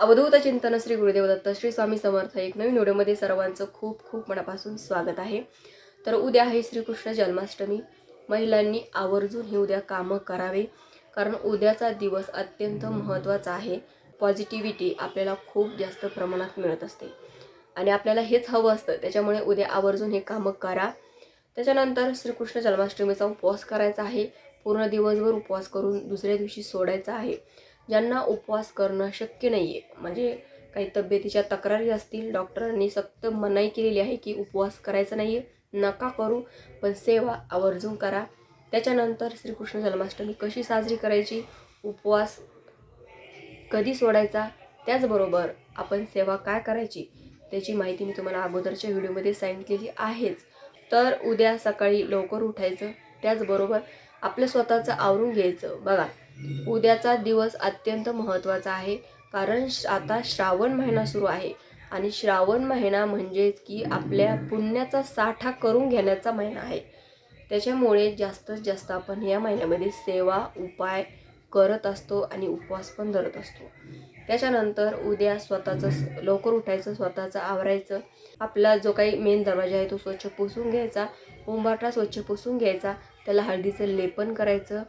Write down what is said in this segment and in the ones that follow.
अवधूत चिंतन श्री गुरुदेव दत्त श्री स्वामी समर्थ एक नवीन व्हिडिओमध्ये सर्वांचं खूप खूप मनापासून स्वागत आहे. तर उद्या आहे श्रीकृष्ण जन्माष्टमी. महिलांनी आवर्जून हे उद्या कामं करावे कारण उद्याचा दिवस अत्यंत महत्त्वाचा आहे. पॉझिटिव्हिटी आपल्याला खूप जास्त प्रमाणात मिळत असते. आणि आपल्याला हेच हवं असतं त्याच्यामुळे उद्या आवर्जून हे कामं करा. त्याच्यानंतर श्रीकृष्ण जन्माष्टमीचा उपवास करायचा आहे. पूर्ण दिवसभर उपवास करून दुसऱ्या दिवशी सोडायचा आहे. ज्यांना उपवास करणं शक्य नाही आहे म्हणजे काही तब्येतीच्या तक्रारी असतील डॉक्टरांनी सक्त मनाई केलेली आहे की उपवास करायचा नाही आहे नका करू पण सेवा आवर्जून करा. त्याच्यानंतर श्रीकृष्ण जन्माष्टमी कशी साजरी करायची? उपवास कधी सोडायचा? त्याचबरोबर आपण सेवा काय करायची? त्याची माहिती मी तुम्हाला अगोदरच्या व्हिडिओमध्ये सांगितलेली आहेच. तर उद्या सकाळी लवकर उठायचं त्याचबरोबर आपलं स्वतःचं आवरून घ्यायचं. बघा उद्याचा दिवस अत्यंत महत्त्वाचा आहे. कारण श- आता श्रावण महिना सुरू आहे. आणि श्रावण महिना म्हणजेच की आपल्या पुण्याचा साठा करून घेण्याचा महिना आहे. त्याच्यामुळे जास्तीत जास्त आपण या महिन्यामध्ये सेवा उपाय करत असतो आणि उपवास पण धरत असतो. त्याच्यानंतर उद्या स्वतःचं लवकर उठायचं स्वतःचं आवरायचं. आपला जो काही मेन दरवाजा आहे तो स्वच्छ पुसून घ्यायचा. उंबाटा स्वच्छ पुसून घ्यायचा. त्याला हळदीचं लेपन करायचं.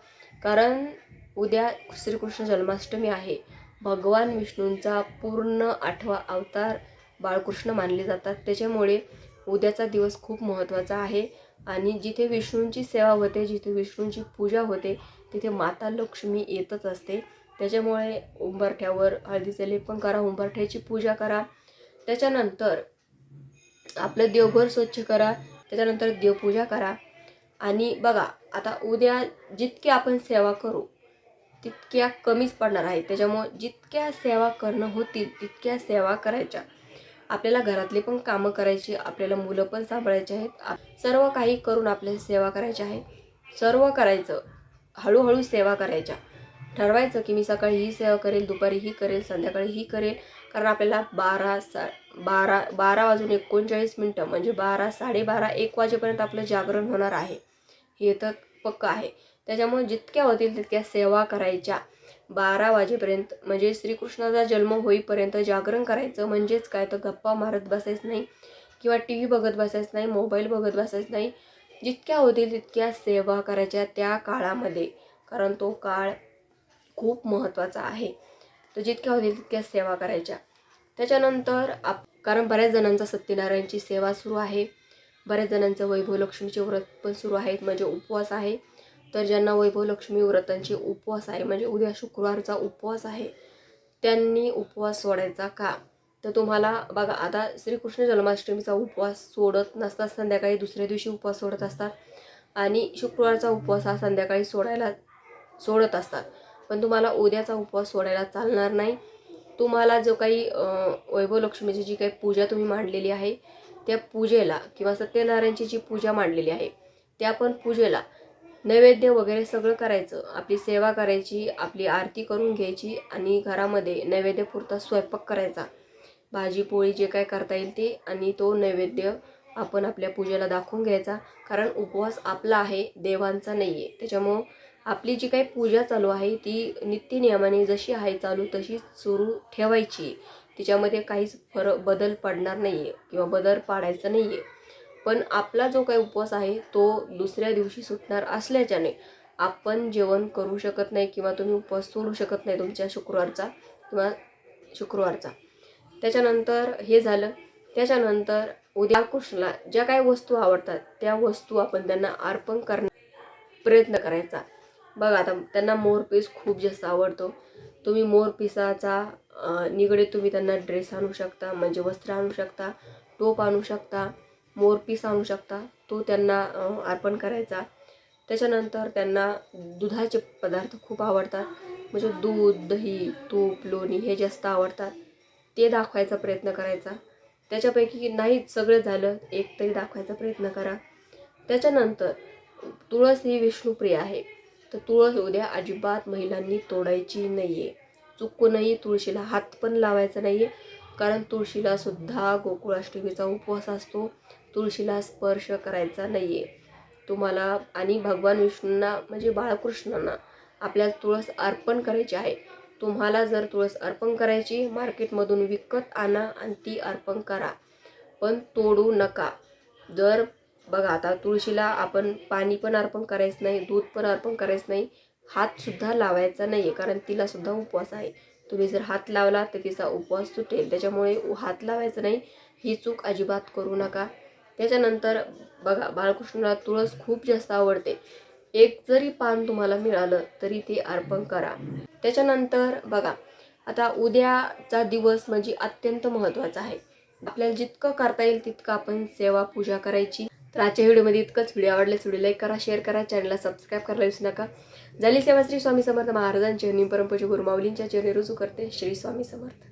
कारण उद्या श्रीकृष्ण जन्माष्टमी आहे. भगवान विष्णूंचा पूर्ण आठवा अवतार बाळकृष्ण मानले जातात. त्याच्यामुळे उद्याचा दिवस खूप महत्त्वाचा आहे. आणि जिथे विष्णूंची सेवा होते जिथे विष्णूंची पूजा होते तिथे माता लक्ष्मी येतच असते. त्याच्यामुळे उंबरठ्यावर हळदीचे लेपन करा उंबरठ्याची पूजा करा. त्याच्यानंतर आपलं देवघर स्वच्छ करा. त्याच्यानंतर देवपूजा करा. आणि बघा आता उद्या जितकी आपण सेवा करू तितक्या कमीच पडणार आहे. त्याच्यामुळं जितक्या सेवा करणं होतील तितक्या सेवा करायच्या. आपल्याला घरातली पण कामं करायची आपल्याला मुलं पण सांभाळायची आहेत. सर्व काही करून आपल्याला सेवा करायची आहे. सर्व करायचं. हळूहळू सेवा करायच्या. ठरवायचं की मी सकाळी ही सेवा करेल दुपारी ही करेल संध्याकाळी ही करेल. कारण आपल्याला बारा सा बारा बारा वाजून एकोणचाळीस मिनटं म्हणजे बारा साडेबारा एक वाजेपर्यंत आपलं जागरण होणार आहे. हे तर पक्क आहे. त्याच्यामुळे जितक्या होतील तितक्या सेवा करायच्या. बारा वाजेपर्यंत म्हणजे श्रीकृष्णाचा जन्म होईपर्यंत जागरण करायचं म्हणजेच काय? तर गप्पा मारत बसायचं नाही. किंवा टी व्ही बघत बसायचं नाही मोबाईल बघत बसायचं नाही. जितक्या होतील तितक्या सेवा करायच्या त्या काळामध्ये. कारण तो काळ खूप महत्त्वाचा आहे. तर जितक्या होतील तितक्या सेवा करायच्या. त्याच्यानंतर आप कारण बऱ्याच जणांचा सत्यनारायणची सेवा सुरू आहे. बऱ्याच जणांचं वैभव लक्ष्मीचे व्रत पण सुरू आहेत म्हणजे उपवास आहे. तर ज्यांना वैभव लक्ष्मी व्रतांचे उपवास आहे म्हणजे उद्या शुक्रवारचा उपवास आहे त्यांनी उपवास सोडायचा का? तर तुम्हाला बघा आता श्रीकृष्ण जन्माष्टमीचा उपवास सोडत नसतात संध्याकाळी दुसऱ्या दिवशी उपवास सोडत असतात आणि शुक्रवारचा उपवास हा संध्याकाळी सोडायला सोडत असतात. पण तुम्हाला उद्याचा उपवास सोडायला चालणार नाही. तुम्हाला जो काही वैभव लक्ष्मीची जी काही पूजा तुम्ही मांडलेली आहे त्या पूजेला किंवा सत्यनारायणची जी पूजा मांडलेली आहे त्या पण पूजेला नैवेद्य वगैरे सगळं करायचं. आपली सेवा करायची आपली आरती करून घ्यायची आणि घरामध्ये नैवेद्यपुरता स्वयंपाक करायचा. भाजी पोळी जे काय करता येईल ते आणि तो नैवेद्य आपण आपल्या पूजेला दाखवून घ्यायचा. कारण उपवास आपला आहे देवांचा नाही आहे त्याच्यामुळं आपली जी काही पूजा चालू आहे ती नित्यनियमाने जशी आहे चालू तशीच सुरू ठेवायची. तिच्यामध्ये काहीच फरक बदल पडणार नाही आहे किंवा बदल पाडायचा नाही आहे पण आपला जो काही उपवास आहे तो दुसऱ्या दिवशी सुटणार असल्याच्याने आपण जेवण करू शकत नाही किंवा तुम्ही उपवास सोडू शकत नाही तुमच्या शुक्रवारचा किंवा शुक्रवारचा. त्याच्यानंतर हे झालं. त्याच्यानंतर उद्या कृष्णाला ज्या काही वस्तू आवडतात त्या वस्तू आपण त्यांना अर्पण करण्या प्रयत्न करायचा. बघा आता त्यांना मोरपीस खूप जास्त आवडतो. तुम्ही मोरपिसाचा निगडीत तुम्ही त्यांना ड्रेस आणू शकता म्हणजे वस्त्र आणू शकता टोप आणू शकता. मोरपीस आणू शकता. तो त्यांना अर्पण करायचा. त्याच्यानंतर त्यांना दुधाचे पदार्थ खूप आवडतात. म्हणजे दूध दही तूप लोणी हे जास्त आवडतात. ते दाखवायचा प्रयत्न करायचा. त्याच्यापैकी नाही सगळं झालं एक तरी दाखवायचा प्रयत्न करा. त्याच्यानंतर तुळस ही विष्णुप्रिय आहे. तर तुळस उद्या अजिबात महिलांनी तोडायची नाही आहे चुकूनही तुळशीला हात पण लावायचा नाही आहे कारण तुळशीला सुद्धा गोकुळाष्टमीचा उपवास असतो. तुळशीला स्पर्श करायचा नाही आहे तुम्हाला आणि भगवान विष्णूंना म्हणजे बाळकृष्णांना आपल्या तुळस अर्पण करायची आहे. तुम्हाला जर तुळस अर्पण करायची मार्केटमधून विकत आणा आणि ती अर्पण करा. पण तोडू नका. जर बघा आता तुळशीला आपण पाणी पण अर्पण करायचं नाही दूध पण अर्पण करायचं नाही हातसुद्धा लावायचा नाही आहे कारण तिलासुद्धा उपवास आहे. तुम्ही जर हात लावला तर तिचा उपवास सुटेल त्याच्यामुळे हात लावायचा नाही ही चूक अजिबात करू नका. त्याच्यानंतर बघा बाळकृष्णाला तुळस खूप जास्त आवडते. एक जरी पान तुम्हाला मिळालं तरी ते अर्पण करा. त्याच्यानंतर बघा आता उद्याचा दिवस म्हणजे अत्यंत महत्त्वाचा आहे. आपल्याला जितकं करता येईल तितकं आपण सेवा पूजा करायची. तर आजच्या व्हिडिओमध्ये इतकंच. व्हिडिओ आवडल्यास व्हिडिओ लाईक करा शेअर करा चॅनलला सबस्क्राईब करायला विसरू नका. झाली सेवा श्री स्वामी समर्थ महाराजांच्या निम परंपरेच्या गुरुमाऊलींच्या चरणी रुजू करते श्री स्वामी समर्थ.